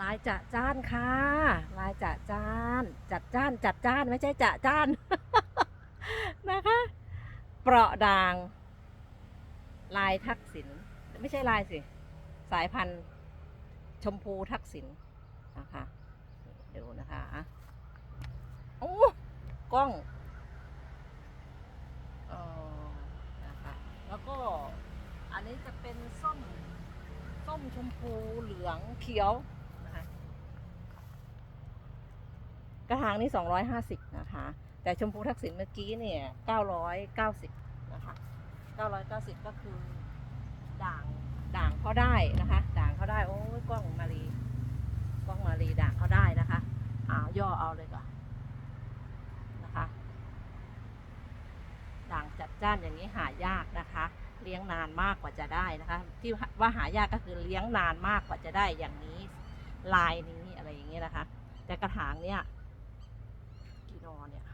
ลายจะจ้านค่ะลายจะจ้าน จัดจ้านจัดจ้านไม่ใช่จะจ้าน นะคะ เปราะด่าง ลายทักษิณไม่ใช่ลายสิ สายพันธุ์ชมพูทักษิณนะคะเดูนะคะโอ้กล้องเออนะคะแล้วก็อันนี้จะเป็นส้มส้มชมพูเหลืองเขียวนะคะ กระถางนี้ 250 นะคะ แต่ชมพูทักษิณเมื่อกี้เนี่ย 990 นะคะ 990 ก็คือด่างด่างเขาได้นะคะ ด่างเขาได้ โอ้ยกล้องมารีกล้องมารีด่างเขาได้นะคะอ่าย่อเอาเลยก่อนนะคะ ด่างจัดจ้านอย่างนี้หายากนะคะเลี้ยงนานมากกว่าจะได้นะคะ ที่ว่าหายากก็คือเลี้ยงนานมากกว่าจะได้อย่างนี้ลายนี้อะไรอย่างเงี้ยนะคะ แต่กระถางเนี่ย นอเนี่ย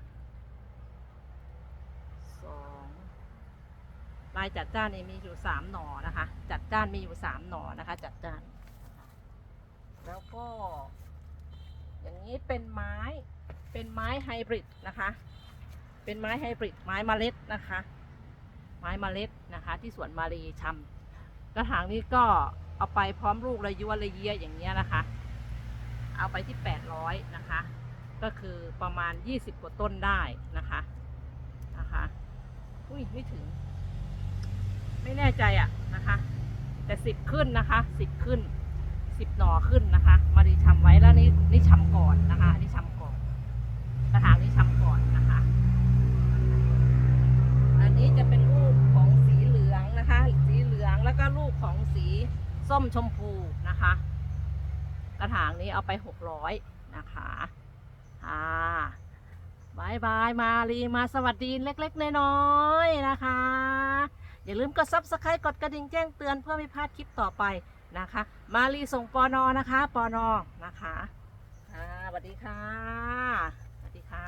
สองลายจัดจ้านนี่มีอยู่สามหนอนะคะ จัดจ้านมีอยู่สามหนอนะคะ จัดจ้าน แล้วก็ อย่างนี้เป็นไม้เป็นไม้ไฮบริดนะคะ เป็นไม้ไฮบริดไม้เมล็ดนะคะ ไม้เมล็ดนะคะ ที่สวนมารีชำกระถางนี้ก็เอาไปพร้อมลูกระยุระเยียอย่างเงี้ยนะคะ เอาไปที่800นะคะ ก็คือประมาณ 20 กว่าต้นได้นะคะนะคะ อุ้ยไม่ถึง ไม่แน่ใจอะนะคะ แต่10ขึ้นนะคะ10ขึ้น10หน่อขึ้นนะคะ มารีชำไว้แล้วนี่นี่ชำก่อนนะคะนี่ชำก่อนกระถางนี้ชำก่อนนะคะ อันนี้จะเป็นลูกของสีเหลืองนะคะ สีเหลืองแล้วก็ลูกของสีส้มชมพูนะคะ กระถางนี้เอาไปหกร้อยนะคะ อ่าบายบายมารีมาสวัสดีเล็ก ๆ น้อยๆนะคะ อย่าลืมกดซับสไครต์กดกระดิ่งแจ้งเตือนเพื่อไม่พลาดคลิปต่อไปนะคะ มารีส่งปอนอนะคะปอนอนะคะอ่าสวัสดีค่ะสวัสดีค่ะ